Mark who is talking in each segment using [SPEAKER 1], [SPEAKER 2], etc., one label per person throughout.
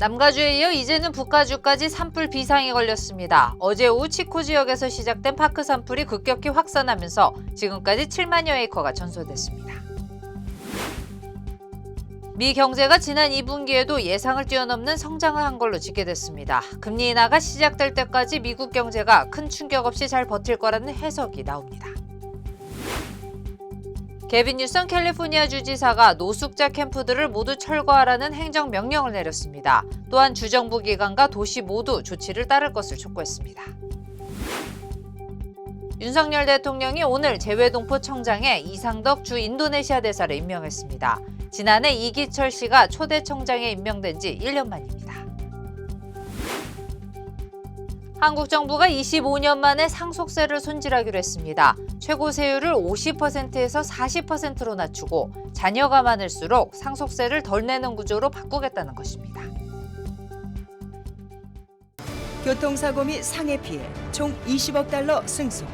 [SPEAKER 1] 남가주에 이어 이제는 북가주까지 산불 비상이 걸렸습니다. 어제 오후 치코 지역에서 시작된 파크 산불이 급격히 확산하면서 지금까지 7만여 에이커가 전소됐습니다. 미 경제가 지난 2분기에도 예상을 뛰어넘는 성장을 한 걸로 집계됐습니다. 금리 인하가 시작될 때까지 미국 경제가 큰 충격 없이 잘 버틸 거라는 해석이 나옵니다. 개빈 뉴슨 캘리포니아 주지사가 노숙자 캠프들을 모두 철거하라는 행정 명령을 내렸습니다. 또한 주정부 기관과 도시 모두 조치를 따를 것을 촉구했습니다. 윤석열 대통령이 오늘 재외동포 청장에 이상덕 주 인도네시아 대사를 임명했습니다. 지난해 이기철 씨가 초대 청장에 임명된 지 1년 만입니다. 한국 정부가 25년 만에 상속세를 손질하기로 했습니다. 최고 세율을 50%에서 40%로 낮추고 자녀가 많을수록 상속세를 덜 내는 구조로 바꾸겠다는 것입니다.
[SPEAKER 2] 교통사고 및 상해 피해 총 20억 달러 승소.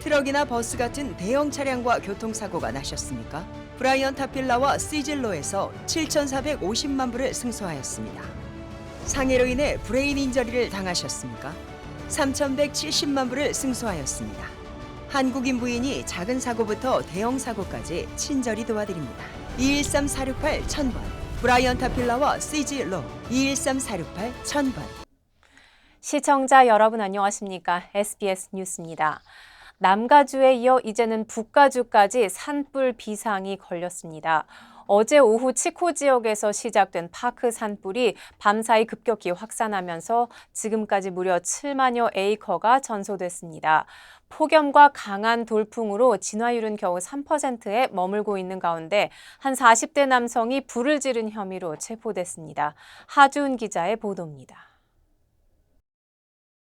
[SPEAKER 2] 트럭이나 버스 같은 대형 차량과 교통사고가 나셨습니까? 브라이언 타필라와 시즐로에서 7,450만 불을 승소하였습니다. 상해로 인해 브레인 인저리를 당하셨습니까? 3,170만 불을 승소하였습니다. 한국인 부인이 작은 사고부터 대형 사고까지 친절히 도와드립니다. 213-468-1000번 브라이언 타필라와 시즐로 213-468-1000번
[SPEAKER 3] 시청자 여러분 안녕하십니까? SBS 뉴스입니다. 남가주에 이어 이제는 북가주까지 산불 비상이 걸렸습니다. 어제 오후 치코 지역에서 시작된 파크 산불이 밤사이 급격히 확산하면서 지금까지 무려 7만여 에이커가 전소됐습니다. 폭염과 강한 돌풍으로 진화율은 겨우 3%에 머물고 있는 가운데 한 40대 남성이 불을 지른 혐의로 체포됐습니다. 하주은 기자의 보도입니다.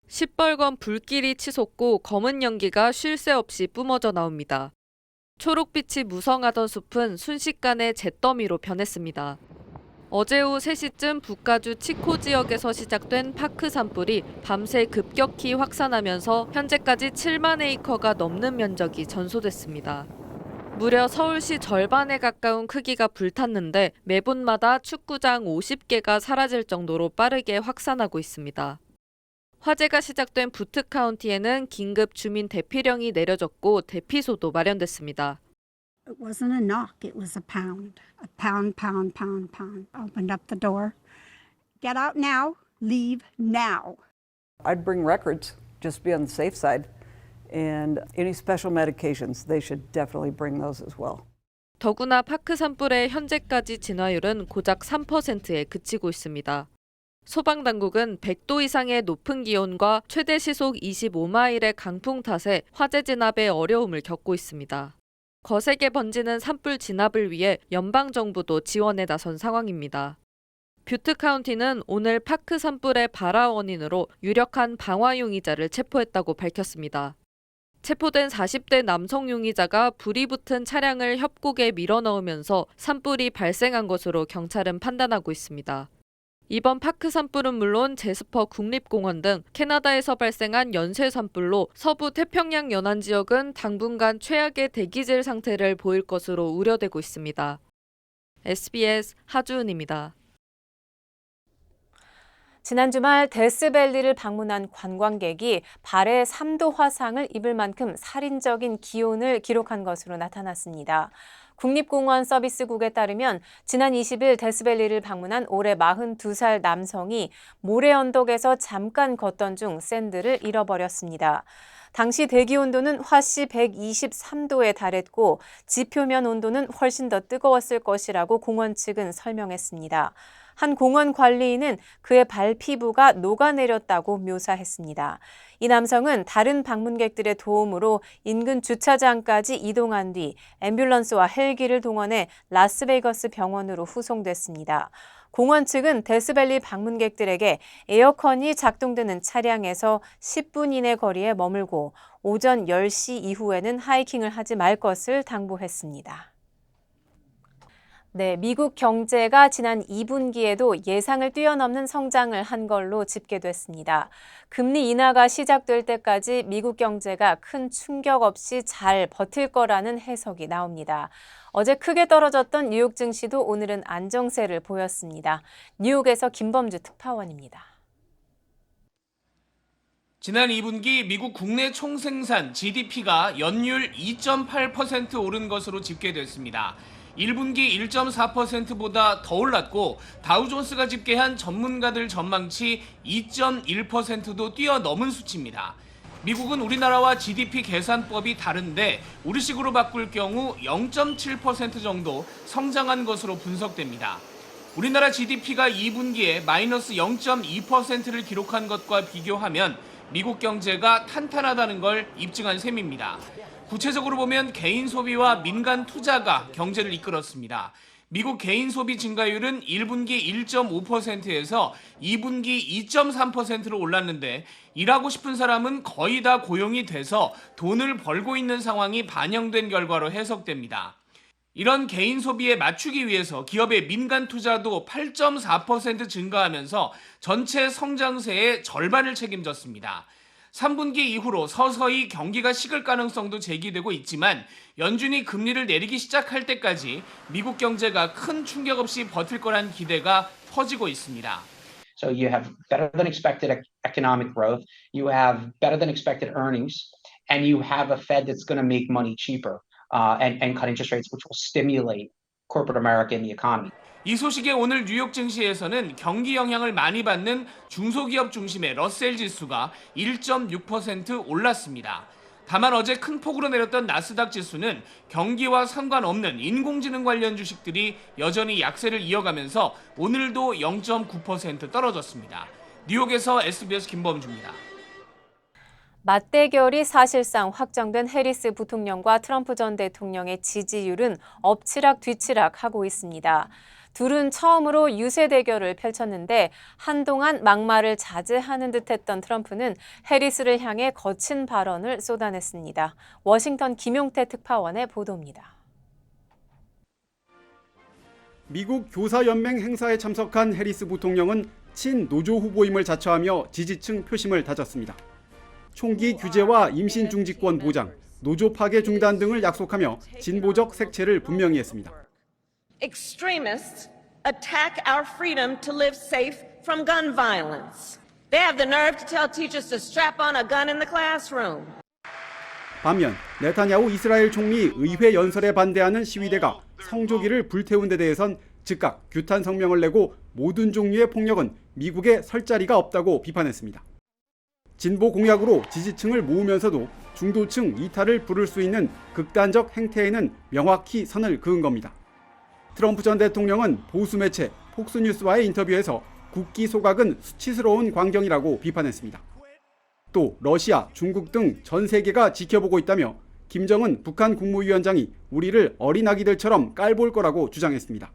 [SPEAKER 4] 시뻘건 불길이 치솟고 검은 연기가 쉴 새 없이 뿜어져 나옵니다. 초록빛이 무성하던 숲은 순식간에 잿더미로 변했습니다. 어제 오후 3시쯤 북가주 치코 지역에서 시작된 파크 산불이 밤새 급격히 확산하면서 현재까지 7만 에이커가 넘는 면적이 전소됐습니다. 무려 서울시 절반에 가까운 크기가 불탔는데 매분마다 축구장 50개가 사라질 정도로 빠르게 확산하고 있습니다. 화재가 시작된 부트 카운티에는 긴급 주민 대피령이 내려졌고 대피소도 마련됐습니다.
[SPEAKER 5] It wasn't a knock, it was a pound. A pound, pound, pound, pound. Opened up the door. Get out now, leave now.
[SPEAKER 6] I'd bring records just be on the safe side. And any special medications, they should definitely bring those as well.
[SPEAKER 4] 더구나 파크 산불의 현재까지 진화율은 고작 3%에 그치고 있습니다. 소방당국은 100도 이상의 높은 기온과 최대 시속 25마일의 강풍 탓에 화재 진압에 어려움을 겪고 있습니다. 거세게 번지는 산불 진압을 위해 연방정부도 지원에 나선 상황입니다. 뷰트 카운티는 오늘 파크 산불의 발화 원인으로 유력한 방화 용의자를 체포했다고 밝혔습니다. 체포된 40대 남성 용의자가 불이 붙은 차량을 협곡에 밀어 넣으면서 산불이 발생한 것으로 경찰은 판단하고 있습니다. 이번 파크 산불은 물론 제스퍼 국립공원 등 캐나다에서 발생한 연쇄 산불로 서부 태평양 연안 지역은 당분간 최악의 대기질 상태를 보일 것으로 우려되고 있습니다. SBS 하주은입니다.
[SPEAKER 3] 지난 주말 데스밸리를 방문한 관광객이 발에 3도 화상을 입을 만큼 살인적인 기온을 기록한 것으로 나타났습니다. 국립공원 서비스국에 따르면 지난 20일 데스밸리를 방문한 올해 42살 남성이 모래 언덕에서 잠깐 걷던 중 샌들을 잃어버렸습니다. 당시 대기 온도는 화씨 123도에 달했고 지표면 온도는 훨씬 더 뜨거웠을 것이라고 공원 측은 설명했습니다. 한 공원 관리인은 그의 발 피부가 녹아내렸다고 묘사했습니다. 이 남성은 다른 방문객들의 도움으로 인근 주차장까지 이동한 뒤 앰뷸런스와 헬기를 동원해 라스베이거스 병원으로 후송됐습니다. 공원 측은 데스밸리 방문객들에게 에어컨이 작동되는 차량에서 10분 이내 거리에 머물고 오전 10시 이후에는 하이킹을 하지 말 것을 당부했습니다. 네, 미국 경제가 지난 2분기에도 예상을 뛰어넘는 성장을 한 걸로 집계됐습니다. 금리 인하가 시작될 때까지 미국 경제가 큰 충격 없이 잘 버틸 거라는 해석이 나옵니다. 어제 크게 떨어졌던 뉴욕 증시도 오늘은 안정세를 보였습니다. 뉴욕에서 김범주 특파원입니다.
[SPEAKER 7] 지난 2분기 미국 국내 총생산 GDP가 연율 2.8% 오른 것으로 집계됐습니다. 1분기 1.4%보다 더 올랐고 다우존스가 집계한 전문가들 전망치 2.1%도 뛰어넘은 수치입니다. 미국은 우리나라와 GDP 계산법이 다른데 우리식으로 바꿀 경우 0.7% 정도 성장한 것으로 분석됩니다. 우리나라 GDP가 2분기에 마이너스 0.2%를 기록한 것과 비교하면 미국 경제가 탄탄하다는 걸 입증한 셈입니다. 구체적으로 보면 개인 소비와 민간 투자가 경제를 이끌었습니다. 미국 개인 소비 증가율은 1분기 1.5%에서 2분기 2.3%로 올랐는데 일하고 싶은 사람은 거의 다 고용이 돼서 돈을 벌고 있는 상황이 반영된 결과로 해석됩니다. 이런 개인 소비에 맞추기 위해서 기업의 민간 투자도 8.4% 증가하면서 전체 성장세의 절반을 책임졌습니다. 3분기 이후로 서서히 경기가 식을 가능성도 제기되고 있지만 연준이 금리를 내리기 시작할 때까지 미국 경제가 큰 충격 없이 버틸 거란 기대가 커지고 있습니다.
[SPEAKER 8] So you have better than expected ec- economic growth, you have better than expected earnings, and you have a Fed that's going to make money cheaper uh, and, and cut interest rates, which will stimulate corporate America and the economy.
[SPEAKER 7] 이 소식에 오늘 뉴욕 증시에서는 경기 영향을 많이 받는 중소기업 중심의 러셀 지수가 1.6% 올랐습니다. 다만 어제 큰 폭으로 내렸던 나스닥 지수는 경기와 상관없는 인공지능 관련 주식들이 여전히 약세를 이어가면서 오늘도 0.9% 떨어졌습니다. 뉴욕에서 SBS 김범주입니다.
[SPEAKER 3] 맞대결이 사실상 확정된 해리스 부통령과 트럼프 전 대통령의 지지율은 엎치락 뒤치락 하고 있습니다. 둘은 처음으로 유세 대결을 펼쳤는데 한동안 막말을 자제하는 듯했던 트럼프는 해리스를 향해 거친 발언을 쏟아냈습니다. 워싱턴 김용태 특파원의 보도입니다.
[SPEAKER 9] 미국 교사연맹 행사에 참석한 해리스 부통령은 친 노조 후보임을 자처하며 지지층 표심을 다졌습니다. 총기 규제와 임신 중지권 보장, 노조 파괴 중단 등을 약속하며 진보적 색채를 분명히 했습니다.
[SPEAKER 10] extremists attack our freedom to live safe from gun violence. They have the nerve to tell teachers to strap on a gun in the classroom.
[SPEAKER 9] 반면 네타냐후 이스라엘 총리 의회 연설에 반대하는 시위대가 성조기를 불태운 데 대해선 즉각 규탄 성명을 내고 모든 종류의 폭력은 미국에 설 자리가 없다고 비판했습니다. 진보 공약으로 지지층을 모으면서도 중도층 이탈을 부를 수 있는 극단적 행태에는 명확히 선을 그은 겁니다. 트럼프 전 대통령은 보수 매체 폭스뉴스와의 인터뷰에서 국기 소각은 수치스러운 광경이라고 비판했습니다. 또 러시아, 중국 등 전 세계가 지켜보고 있다며 김정은 북한 국무위원장이 우리를 어린아기들처럼 깔볼 거라고 주장했습니다.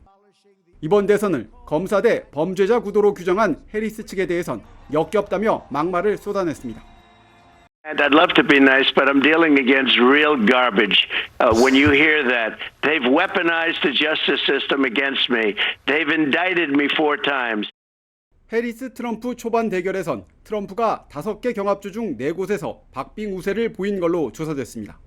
[SPEAKER 9] 이번 대선을 검사 대 범죄자 구도로 규정한 해리스 측에 대해선 역겹다며 막말을 쏟아냈습니다.
[SPEAKER 11] And I'd love to be nice, but I'm dealing against real garbage. Uh, when you hear that, they've weaponized the justice system against me. They've indicted me four times.
[SPEAKER 9] 해리스 트럼프 초반 대결에선 트럼프가 다섯 개 경합주 중네 곳에서 박빙 우세를 보인 걸로 조사됐습니다.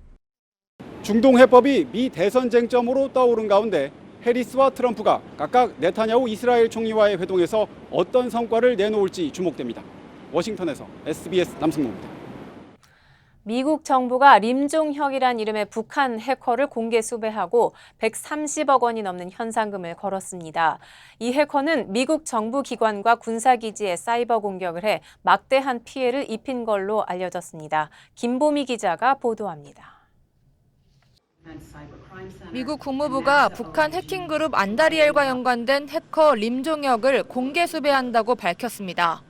[SPEAKER 9] 중동 해법이 미 대선 쟁점으로 떠오른 가운데 해리스와 트럼프가 각각 네타냐후 이스라엘 총리와의 회동에서 어떤 성과를 내놓을지 주목됩니다. 워싱턴에서 SBS 남승모입니다.
[SPEAKER 3] 미국 정부가 림종혁이란 이름의 북한 해커를 공개 수배하고 130억 원이 넘는 현상금을 걸었습니다. 이 해커는 미국 정부 기관과 군사기지에 사이버 공격을 해 막대한 피해를 입힌 걸로 알려졌습니다. 김보미 기자가 보도합니다.
[SPEAKER 12] 미국 국무부가 북한 해킹 그룹 안다리엘과 연관된 해커 림종혁을 공개 수배한다고 밝혔습니다.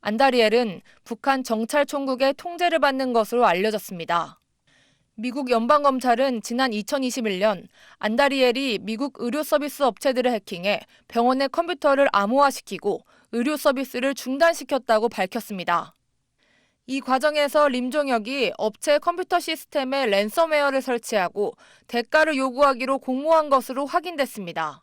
[SPEAKER 12] 안다리엘은 북한 정찰총국의 통제를 받는 것으로 알려졌습니다. 미국 연방검찰은 지난 2021년 안다리엘이 미국 의료 서비스 업체들을 해킹해 병원의 컴퓨터를 암호화시키고 의료 서비스를 중단시켰다고 밝혔습니다. 이 과정에서 림종혁이 업체 컴퓨터 시스템에 랜섬웨어를 설치하고 대가를 요구하기로 공모한 것으로 확인됐습니다.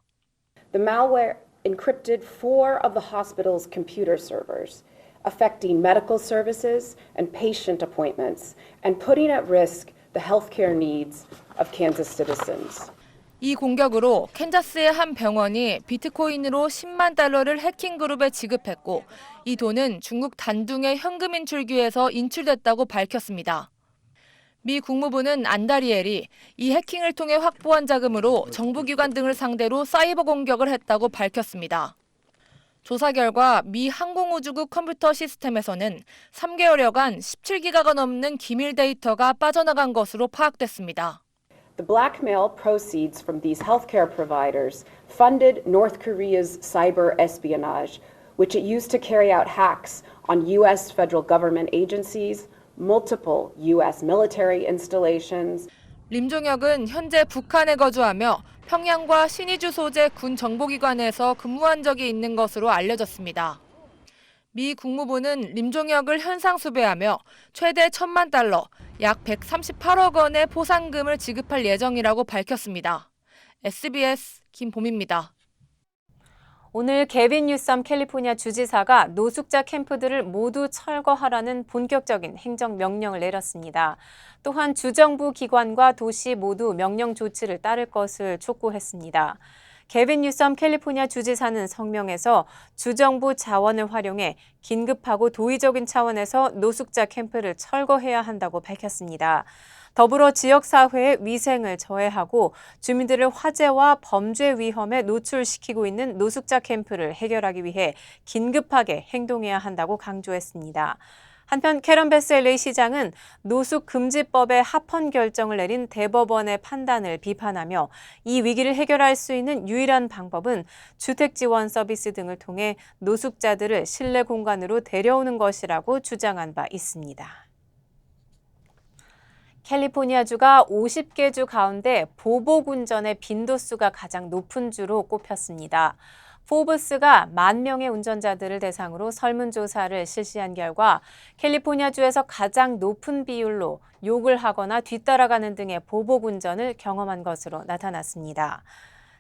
[SPEAKER 13] The malware encrypted four of the hospital's computer servers, affecting medical services and patient appointments, and putting at risk the healthcare needs of Kansas citizens.
[SPEAKER 12] 이 공격으로 캔자스의 한 병원이 비트코인으로 10만 달러를 해킹 그룹에 지급했고 이 돈은 중국 단둥의 현금 인출기에서 인출됐다고 밝혔습니다. 미 국무부는 안다리엘이 이 해킹을 통해 확보한 자금으로 정부기관 등을 상대로 사이버 공격을 했다고 밝혔습니다. 조사 결과 미 항공우주국 컴퓨터 시스템에서는 3개월여간 17기가가 넘는 기밀 데이터가 빠져나간 것으로 파악됐습니다.
[SPEAKER 13] The blackmail proceeds from these healthcare providers funded North Korea's cyber espionage, which it used to carry out hacks on U.S. federal government agencies, multiple U.S. military installations,
[SPEAKER 12] 림종혁은 현재 북한에 거주하며 평양과 신의주 소재 군 정보기관에서 근무한 적이 있는 것으로 알려졌습니다. 미 국무부는 림종혁을 현상 수배하며 최대 1천만 달러, 약 138억 원의 포상금을 지급할 예정이라고 밝혔습니다. SBS 김봄입니다.
[SPEAKER 3] 오늘 개빈 뉴섬 캘리포니아 주지사가 노숙자 캠프들을 모두 철거하라는 본격적인 행정 명령을 내렸습니다. 또한 주정부 기관과 도시 모두 명령 조치를 따를 것을 촉구했습니다. 개빈 뉴섬 캘리포니아 주지사는 성명에서 주정부 자원을 활용해 긴급하고 도의적인 차원에서 노숙자 캠프를 철거해야 한다고 밝혔습니다. 더불어 지역사회의 위생을 저해하고 주민들을 화재와 범죄 위험에 노출시키고 있는 노숙자 캠프를 해결하기 위해 긴급하게 행동해야 한다고 강조했습니다. 한편 캐런 베스 LA 시장은 노숙 금지법의 합헌 결정을 내린 대법원의 판단을 비판하며 이 위기를 해결할 수 있는 유일한 방법은 주택 지원 서비스 등을 통해 노숙자들을 실내 공간으로 데려오는 것이라고 주장한 바 있습니다. 캘리포니아주가 50개 주 가운데 보복 운전의 빈도수가 가장 높은 주로 꼽혔습니다. 포브스가 만 명의 운전자들을 대상으로 설문조사를 실시한 결과 캘리포니아주에서 가장 높은 비율로 욕을 하거나 뒤따라가는 등의 보복 운전을 경험한 것으로 나타났습니다.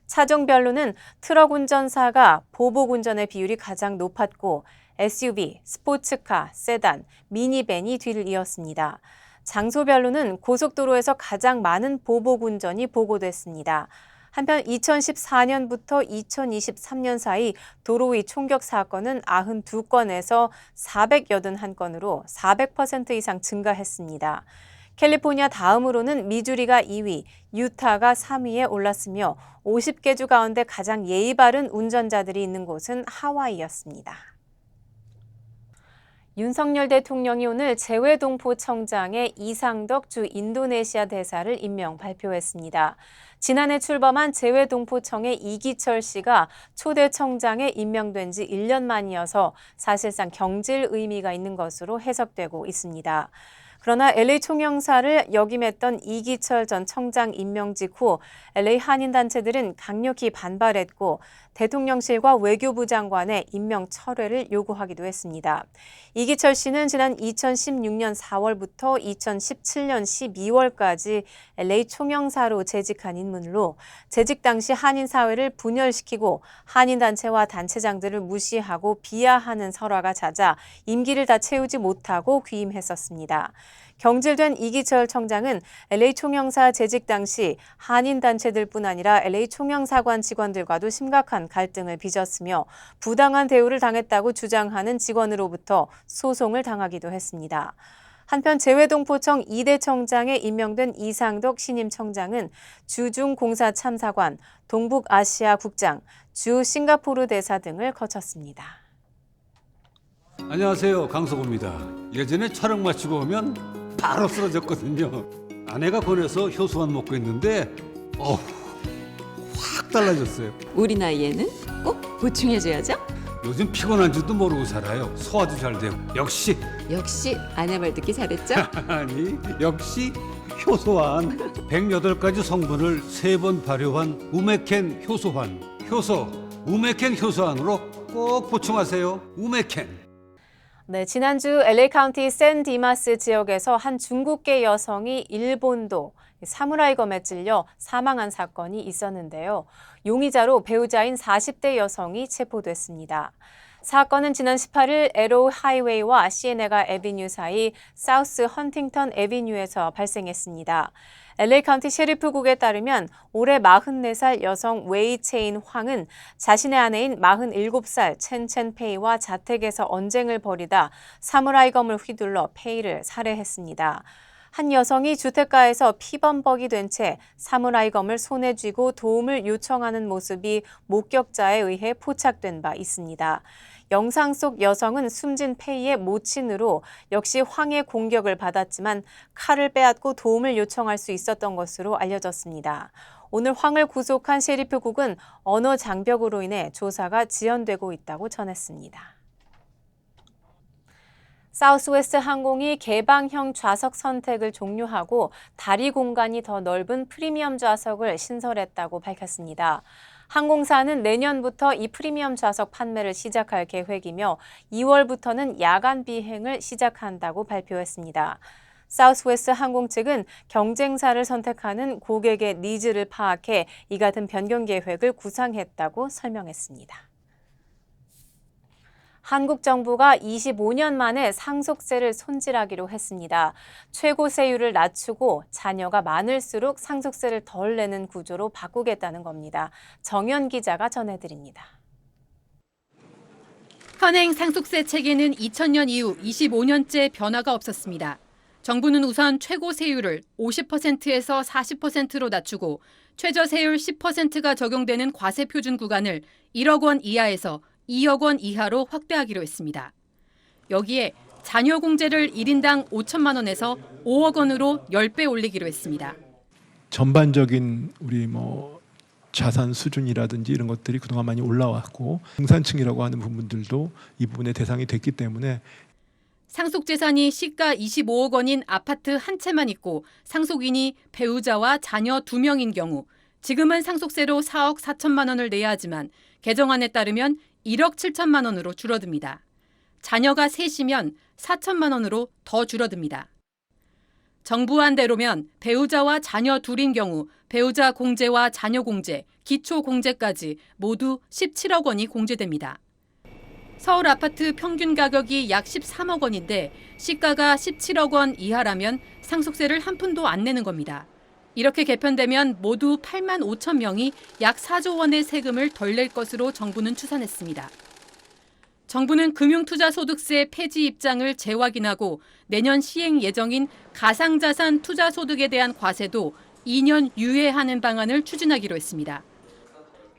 [SPEAKER 3] 차종별로는 트럭 운전사가 보복 운전의 비율이 가장 높았고 SUV, 스포츠카, 세단, 미니밴이 뒤를 이었습니다. 장소별로는 고속도로에서 가장 많은 보복 운전이 보고됐습니다. 한편 2014년부터 2023년 사이 도로 위 총격 사건은 92건에서 481건으로 400% 이상 증가했습니다. 캘리포니아 다음으로는 미주리가 2위, 유타가 3위에 올랐으며 50개 주 가운데 가장 예의 바른 운전자들이 있는 곳은 하와이였습니다. 윤석열 대통령이 오늘 재외동포청장에 이상덕 주 인도네시아 대사를 임명 발표했습니다. 지난해 출범한 재외동포청의 이기철 씨가 초대 청장에 임명된 지 1년 만이어서 사실상 경질 의미가 있는 것으로 해석되고 있습니다. 그러나 LA 총영사를 역임했던 이기철 전 청장 임명 직후 LA 한인 단체들은 강력히 반발했고 대통령실과 외교부 장관의 임명 철회를 요구하기도 했습니다. 이기철 씨는 지난 2016년 4월부터 2017년 12월까지 LA 총영사로 재직한 인물로 재직 당시 한인 사회를 분열시키고 한인 단체와 단체장들을 무시하고 비하하는 설화가 잦아 임기를 다 채우지 못하고 귀임했었습니다. 경질된 이기철 청장은 LA 총영사 재직 당시 한인 단체들뿐 아니라 LA 총영사관 직원들과도 심각한 갈등을 빚었으며 부당한 대우를 당했다고 주장하는 직원으로부터 소송을 당하기도 했습니다. 한편 재외동포청 2대 청장에 임명된 이상덕 신임 청장은 주중 공사 참사관, 동북아시아 국장, 주 싱가포르 대사 등을 거쳤습니다.
[SPEAKER 14] 안녕하세요 강석호입니다 예전에 촬영 마치고 오면 바로 쓰러졌거든요. 아내가 권해서 효소만 먹고 있는데 어우 확 달라졌어요.
[SPEAKER 15] 우리 나이에는 꼭 보충해줘야죠.
[SPEAKER 14] 요즘 피곤한 줄도 모르고 살아요. 소화도 잘 되고. 역시.
[SPEAKER 15] 역시 아내 말 듣기 잘했죠?
[SPEAKER 14] 아니 역시 효소환. 108가지 성분을 세 번 발효한 우메켄 효소환. 효소 우메켄 효소환으로 꼭 보충하세요. 우메켄
[SPEAKER 3] 네, 지난주 LA 카운티 샌 디마스 지역에서 한 중국계 여성이 일본도 사무라이 검에 찔려 사망한 사건이 있었는데요. 용의자로 배우자인 40대 여성이 체포됐습니다. 사건은 지난 18일 에로 하이웨이와 시에네가 에비뉴 사이 사우스 헌팅턴 에비뉴에서 발생했습니다. LA 카운티 셰리프국에 따르면 올해 44살 여성 웨이 체인 황은 자신의 아내인 47살 첸첸 페이와 자택에서 언쟁을 벌이다 사무라이 검을 휘둘러 페이를 살해했습니다. 한 여성이 주택가에서 피범벅이 된 채 사무라이 검을 손에 쥐고 도움을 요청하는 모습이 목격자에 의해 포착된 바 있습니다. 영상 속 여성은 숨진 페이의 모친으로 역시 황의 공격을 받았지만 칼을 빼앗고 도움을 요청할 수 있었던 것으로 알려졌습니다. 오늘 황을 구속한 셰리프국은 언어 장벽으로 인해 조사가 지연되고 있다고 전했습니다. 사우스웨스트 항공이 개방형 좌석 선택을 종료하고 다리 공간이 더 넓은 프리미엄 좌석을 신설했다고 밝혔습니다. 항공사는 내년부터 이 프리미엄 좌석 판매를 시작할 계획이며 2월부터는 야간 비행을 시작한다고 발표했습니다. 사우스웨스트 항공 측은 경쟁사를 선택하는 고객의 니즈를 파악해 이 같은 변경 계획을 구상했다고 설명했습니다. 한국 정부가 25년 만에 상속세를 손질하기로 했습니다. 최고 세율을 낮추고 자녀가 많을수록 상속세를 덜 내는 구조로 바꾸겠다는 겁니다. 정현 기자가 전해드립니다.
[SPEAKER 16] 현행 상속세 체계는 2000년 이후 25년째 변화가 없었습니다. 정부는 우선 최고 세율을 50%에서 40%로 낮추고 최저 세율 10%가 적용되는 과세 표준 구간을 1억 원 이하에서 2억 원 이하로 확대하기로 했습니다. 여기에 자녀 공제를 1인당 5천만 원에서 5억 원으로 10배 올리기로 했습니다.
[SPEAKER 17] 전반적인 우리 뭐 자산 수준이라든지 이런 것들이 그동안 많이 올라왔고 중산층이라고 하는 부분들도 이 부분의 대상이 됐기 때문에
[SPEAKER 16] 상속 재산이 시가 25억 원인 아파트 한 채만 있고 상속인이 배우자와 자녀 2명인 경우 지금은 상속세로 4억 4천만 원을 내야 하지만 개정안에 따르면 1억 7천만 원으로 줄어듭니다. 자녀가 셋이면 4천만 원으로 더 줄어듭니다. 정부안대로면 배우자와 자녀 둘인 경우 배우자 공제와 자녀 공제, 기초 공제까지 모두 17억 원이 공제됩니다. 서울 아파트 평균 가격이 약 13억 원인데 시가가 17억 원 이하라면 상속세를 한 푼도 안 내는 겁니다. 이렇게 개편되면 모두 8만 5천 명이 약 4조 원의 세금을 덜 낼 것으로 정부는 추산했습니다. 정부는 금융투자소득세 폐지 입장을 재확인하고 내년 시행 예정인 가상자산 투자소득에 대한 과세도 2년 유예하는 방안을 추진하기로 했습니다.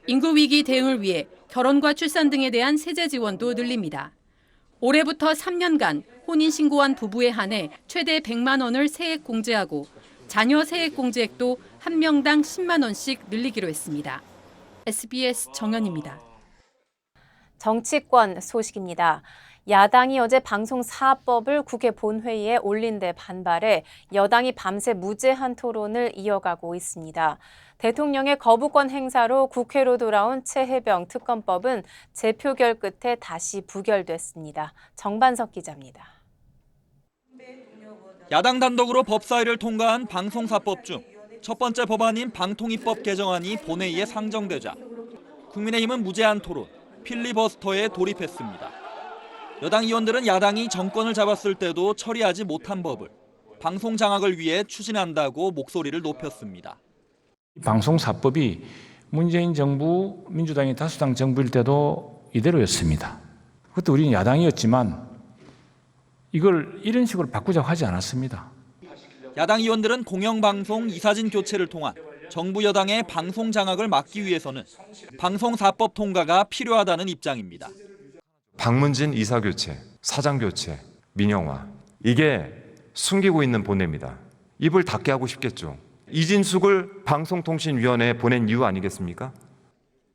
[SPEAKER 16] 인구위기 대응을 위해 결혼과 출산 등에 대한 세제 지원도 늘립니다. 올해부터 3년간 혼인신고한 부부에 한해 최대 100만 원을 세액 공제하고 자녀 세액 공제액도 한 명당 10만 원씩 늘리기로 했습니다. SBS 정연입니다.
[SPEAKER 3] 정치권 소식입니다. 야당이 어제 방송 사업법을 국회 본회의에 올린 데 반발해 여당이 밤새 무제한 토론을 이어가고 있습니다. 대통령의 거부권 행사로 국회로 돌아온 최혜병 특검법은 재표결 끝에 다시 부결됐습니다. 정반석 기자입니다.
[SPEAKER 18] 야당 단독으로 법사위를 통과한 방송사법 중 첫 번째 법안인 방통위법 개정안이 본회의에 상정되자 국민의힘은 무제한 토론, 필리버스터에 돌입했습니다. 여당 의원들은 야당이 정권을 잡았을 때도 처리하지 못한 법을 방송 장악을 위해 추진한다고 목소리를 높였습니다.
[SPEAKER 19] 방송사법이 문재인 정부, 민주당이 다수당 정부일 때도 이대로였습니다. 그때 우리는 야당이었지만 이걸 이런 식으로 바꾸자고 하지 않았습니다.
[SPEAKER 18] 야당 의원들은 공영방송 이사진 교체를 통한 정부 여당의 방송 장악을 막기 위해서는 방송사법 통과가 필요하다는 입장입니다.
[SPEAKER 20] 박문진 이사 교체, 사장 교체, 민영화 이게 숨기고 있는 본뇌입니다. 입을 닫게 하고 싶겠죠. 이진숙을 방송통신위원회에 보낸 이유 아니겠습니까?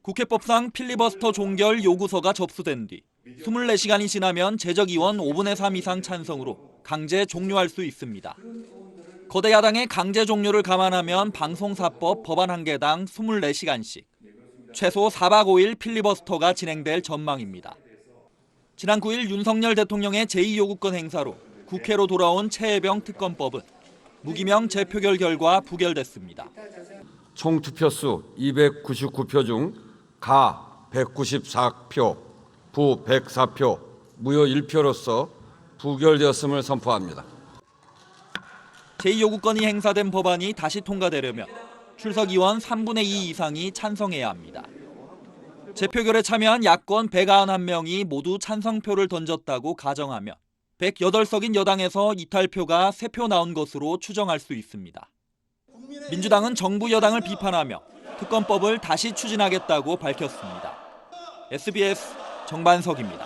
[SPEAKER 18] 국회법상 필리버스터 종결 요구서가 접수된 뒤 24시간이 지나면 재적의원 5분의 3 이상 찬성으로 강제 종료할 수 있습니다. 거대 야당의 강제 종료를 감안하면 방송사법 법안 한 개당 24시간씩 최소 4박 5일 필리버스터가 진행될 전망입니다. 지난 9일 윤석열 대통령의 제2요구권 행사로 국회로 돌아온 최혜병 특검법은 무기명 재표결 결과 부결됐습니다.
[SPEAKER 21] 총 투표수 299표 중 가 194표, 부 104표, 무효 1표로서 부결되었음을 선포합니다.
[SPEAKER 18] 제2요구권이 행사된 법안이 다시 통과되려면 출석 의원 3분의 2 이상이 찬성해야 합니다. 재표결에 참여한 야권 191명이 모두 찬성표를 던졌다고 가정하면 108석인 여당에서 이탈표가 3표 나온 것으로 추정할 수 있습니다. 민주당은 정부 여당을 비판하며 특검법을 다시 추진하겠다고 밝혔습니다. SBS 정반석입니다.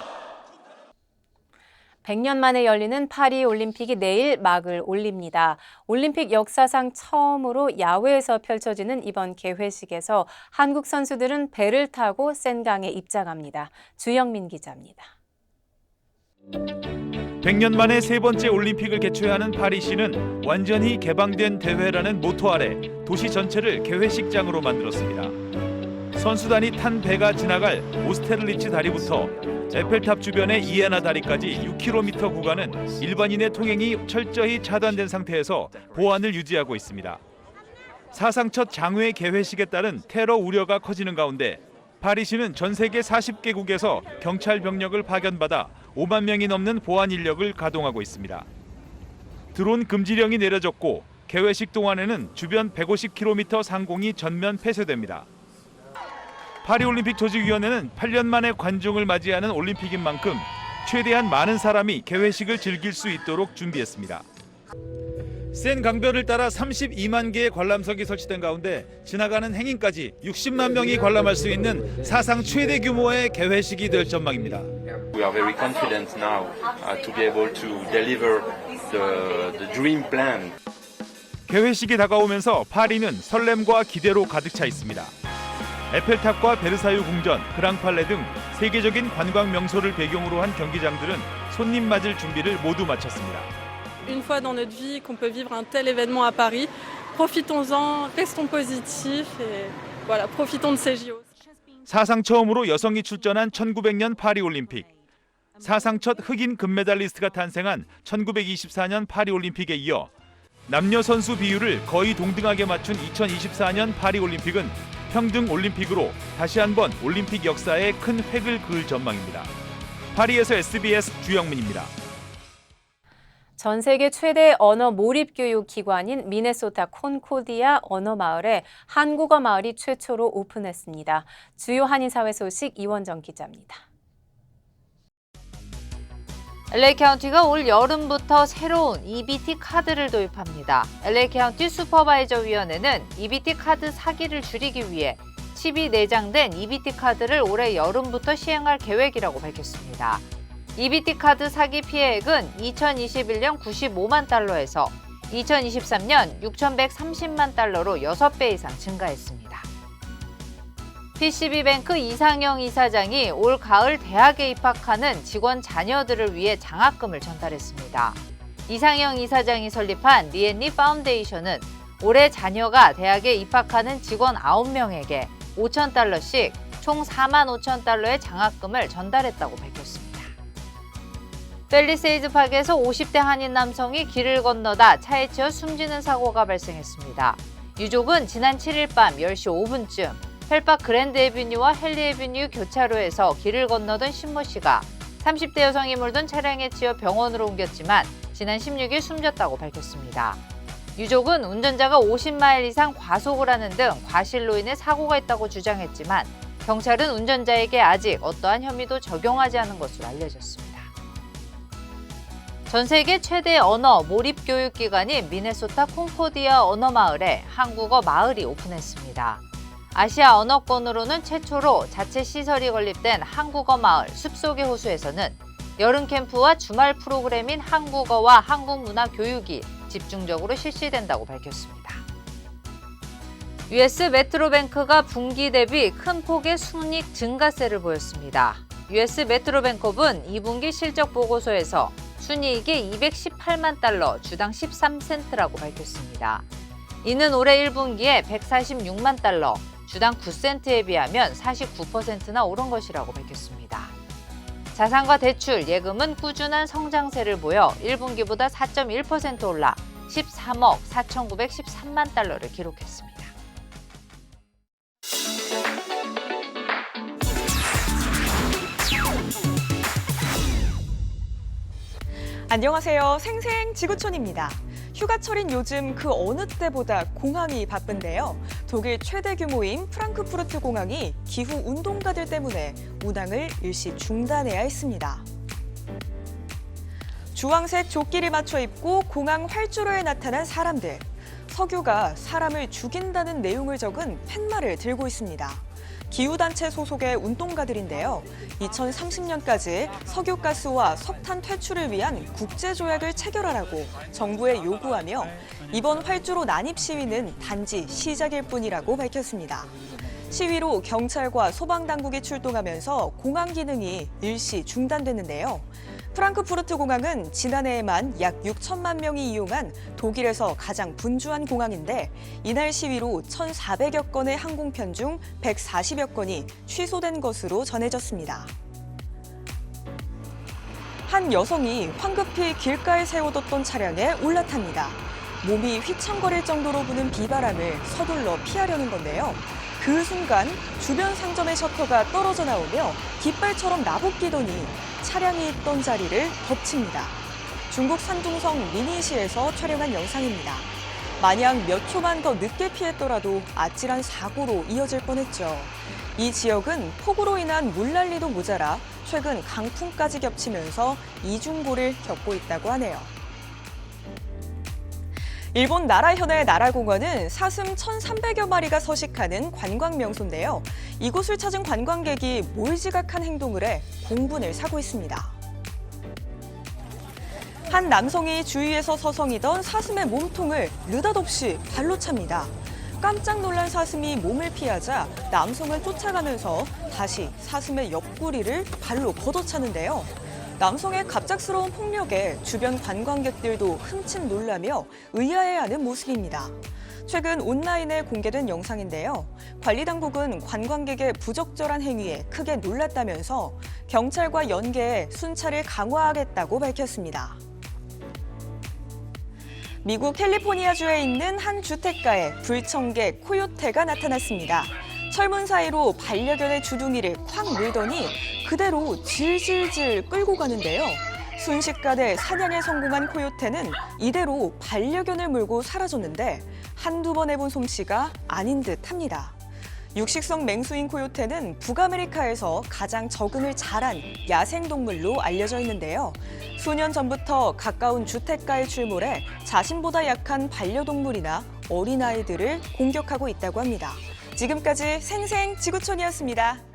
[SPEAKER 3] 100년 만에 열리는 파리 올림픽이 내일 막을 올립니다. 올림픽 역사상 처음으로 야외에서 펼쳐지는 이번 개회식에서 한국 선수들은 배를 타고 센강에 입장합니다. 주영민 기자입니다.
[SPEAKER 22] 100년 만에 세 번째 올림픽을 개최하는 파리시는 완전히 개방된 대회라는 모토 아래 도시 전체를 개회식장으로 만들었습니다. 선수단이 탄 배가 지나갈 오스테르리츠 다리부터 에펠탑 주변의 이에나 다리까지 6km 구간은 일반인의 통행이 철저히 차단된 상태에서 보안을 유지하고 있습니다. 사상 첫 장외 개회식에 따른 테러 우려가 커지는 가운데 파리시는 전 세계 40개국에서 경찰 병력을 파견받아 5만 명이 넘는 보안 인력을 가동하고 있습니다. 드론 금지령이 내려졌고 개회식 동안에는 주변 150km 상공이 전면 폐쇄됩니다. 파리올림픽 조직위원회는 8년 만에 관중을 맞이하는 올림픽인 만큼 최대한 많은 사람이 개회식을 즐길 수 있도록 준비했습니다. 센 강변을 따라 32만 개의 관람석이 설치된 가운데 지나가는 행인까지 60만 명이 관람할 수 있는 사상 최대 규모의 개회식이 될 전망입니다.
[SPEAKER 23] We are very confident now uh, to be able to deliver the, the dream plan.
[SPEAKER 22] 개회식이 다가오면서 파리는 설렘과 기대로 가득 차 있습니다. 에펠탑과 베르사유 궁전, 그랑팔레 등 세계적인 관광 명소를 배경으로 한 경기장들은 손님 맞을 준비를 모두 마쳤습니다.
[SPEAKER 24] Une fois dans notre vie qu'on peut vivre un tel événement à Paris, profitons-en, restons positifs et voilà, profitons de ces JO.
[SPEAKER 22] 사상 처음으로 여성이 출전한 1900년 파리 올림픽. 사상 첫 흑인 금메달리스트가 탄생한 1924년 파리 올림픽에 이어 남녀 선수 비율을 거의 동등하게 맞춘 2024년 파리 올림픽은 평등 올림픽으로 다시 한번 올림픽 역사에 큰 획을 그을 전망입니다. 파리에서 SBS 주영민입니다.
[SPEAKER 3] 전 세계 최대 언어 몰입 교육 기관인 미네소타 콘코디아 언어 마을에 한국어 마을이 최초로 오픈했습니다. 주요 한인 사회 소식 이원정 기자입니다.
[SPEAKER 1] LA 카운티가 올 여름부터 새로운 EBT 카드를 도입합니다. LA 카운티 슈퍼바이저 위원회는 EBT 카드 사기를 줄이기 위해 칩이 내장된 EBT 카드를 올해 여름부터 시행할 계획이라고 밝혔습니다. EBT 카드 사기 피해액은 2021년 95만 달러에서 2023년 6,130만 달러로 6배 이상 증가했습니다. PCB뱅크 이상영 이사장이 올 가을 대학에 입학하는 직원 자녀들을 위해 장학금을 전달했습니다. 이상영 이사장이 설립한 리앤리 파운데이션은 올해 자녀가 대학에 입학하는 직원 9명에게 5천 달러씩 총 4만 5천 달러의 장학금을 전달했다고 밝혔습니다. 펠리세이드 파크에서 50대 한인 남성이 길을 건너다 차에 치여 숨지는 사고가 발생했습니다. 유족은 지난 7일 밤 10시 5분쯤 펠박 그랜드 에비뉴와 헨리 에비뉴 교차로에서 길을 건너던 신모 씨가 30대 여성이 몰던 차량에 치여 병원으로 옮겼지만 지난 16일 숨졌다고 밝혔습니다. 유족은 운전자가 50마일 이상 과속을 하는 등 과실로 인해 사고가 있다고 주장했지만 경찰은 운전자에게 아직 어떠한 혐의도 적용하지 않은 것으로 알려졌습니다. 전 세계 최대 언어 몰입 교육 기관인 미네소타 콩코디아 언어 마을에 한국어 마을이 오픈했습니다. 아시아 언어권으로는 최초로 자체 시설이 건립된 한국어 마을 숲속의 호수에서는 여름 캠프와 주말 프로그램인 한국어와 한국 문화 교육이 집중적으로 실시된다고 밝혔습니다. US 메트로뱅크가 분기 대비 큰 폭의 순익 증가세를 보였습니다. US 메트로뱅크업은 2분기 실적 보고서에서 순이익이 218만 달러, 주당 13센트라고 밝혔습니다. 이는 올해 1분기에 146만 달러, 주당 9센트에 비하면 49%나 오른 것이라고 밝혔습니다. 자산과 대출, 예금은 꾸준한 성장세를 보여 1분기보다 4.1% 올라 13억 4,913만 달러를 기록했습니다.
[SPEAKER 25] 안녕하세요. 생생 지구촌입니다. 휴가철인 요즘 그 어느 때보다 공항이 바쁜데요. 독일 최대 규모인 프랑크푸르트 공항이 기후 운동가들 때문에 운항을 일시 중단해야 했습니다. 주황색 조끼를 맞춰 입고 공항 활주로에 나타난 사람들. 석유가 사람을 죽인다는 내용을 적은 팻말을 들고 있습니다. 기후단체 소속의 운동가들인데요. 2030년까지 석유가스와 석탄 퇴출을 위한 국제조약을 체결하라고 정부에 요구하며 이번 활주로 난입 시위는 단지 시작일 뿐이라고 밝혔습니다. 시위로 경찰과 소방당국이 출동하면서 공항 기능이 일시 중단됐는데요. 프랑크푸르트 공항은 지난해에만 약 6천만 명이 이용한 독일에서 가장 분주한 공항인데 이날 시위로 1,400여 건의 항공편 중 140여 건이 취소된 것으로 전해졌습니다. 한 여성이 황급히 길가에 세워뒀던 차량에 올라탑니다. 몸이 휘청거릴 정도로 부는 비바람을 서둘러 피하려는 건데요. 그 순간 주변 상점의 셔터가 떨어져 나오며 깃발처럼 나복기더니 차량이 있던 자리를 덮칩니다. 중국 산둥성 미니시에서 촬영한 영상입니다. 만약 몇 초만 더 늦게 피했더라도 아찔한 사고로 이어질 뻔했죠. 이 지역은 폭우로 인한 물난리도 모자라 최근 강풍까지 겹치면서 이중고를 겪고 있다고 하네요. 일본 나라현의 나라공원은 사슴 1,300여 마리가 서식하는 관광 명소인데요. 이곳을 찾은 관광객이 몰지각한 행동을 해 공분을 사고 있습니다. 한 남성이 주위에서 서성이던 사슴의 몸통을 느닷없이 발로 찹니다. 깜짝 놀란 사슴이 몸을 피하자 남성을 쫓아가면서 다시 사슴의 옆구리를 발로 걷어차는데요. 남성의 갑작스러운 폭력에 주변 관광객들도 흠칫 놀라며 의아해하는 모습입니다. 최근 온라인에 공개된 영상인데요. 관리 당국은 관광객의 부적절한 행위에 크게 놀랐다면서 경찰과 연계해 순찰을 강화하겠다고 밝혔습니다. 미국 캘리포니아주에 있는 한 주택가에 불청개 코요테가 나타났습니다. 철문 사이로 반려견의 주둥이를 콱 물더니 그대로 질질질 끌고 가는데요. 순식간에 사냥에 성공한 코요테는 이대로 반려견을 물고 사라졌는데 한두 번 해본 솜씨가 아닌 듯 합니다. 육식성 맹수인 코요테는 북아메리카에서 가장 적응을 잘한 야생동물로 알려져 있는데요. 수년 전부터 가까운 주택가에 출몰해 자신보다 약한 반려동물이나 어린아이들을 공격하고 있다고 합니다. 지금까지 생생 지구촌이었습니다.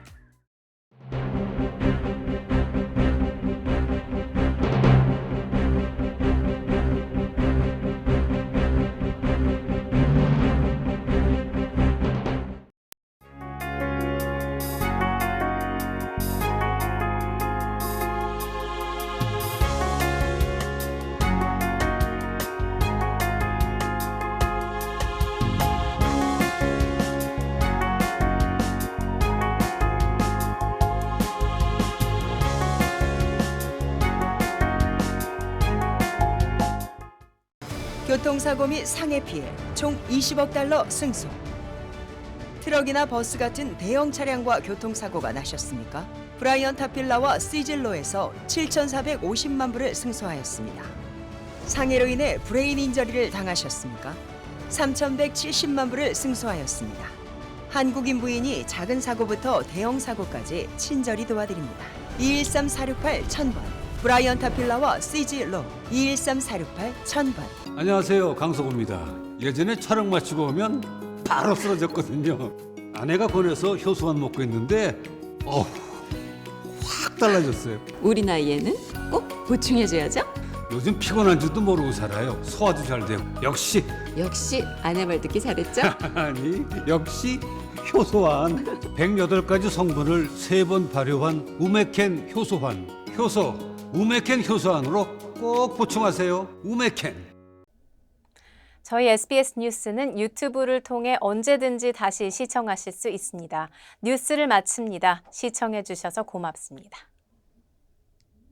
[SPEAKER 26] 교통사고 및 상해 피해 총 20억 달러 승소. 트럭이나 버스 같은 대형 차량과 교통사고가 나셨습니까? 브라이언 타필라와 시질로에서 7,450만 불을 승소하였습니다. 상해로 인해 브레인 인저리를 당하셨습니까? 3,170만 불을 승소하였습니다. 한국인 부인이 작은 사고부터 대형 사고까지 친절히 도와드립니다. 213-468-1000번 브라이언 타필라와 시질로 213-468-1000번
[SPEAKER 14] 안녕하세요 강석호입니다. 예전에 촬영 마치고 오면 바로 쓰러졌거든요. 아내가 권해서 효소만 먹고 있는데 어우 확 달라졌어요.
[SPEAKER 15] 우리 나이에는 꼭 보충해줘야죠.
[SPEAKER 14] 요즘 피곤한 줄도 모르고 살아요. 소화도 잘 되고 역시
[SPEAKER 15] 역시 아내 말 듣기 잘했죠?
[SPEAKER 14] 아니 역시 효소환 108가지 성분을 세 번 발효한 우메켄 효소환 효소 우메켄 효소환으로 꼭 보충하세요. 우메켄
[SPEAKER 3] 저희 SBS 뉴스는 유튜브를 통해 언제든지 다시 시청하실 수 있습니다. 뉴스를 마칩니다. 시청해 주셔서 고맙습니다.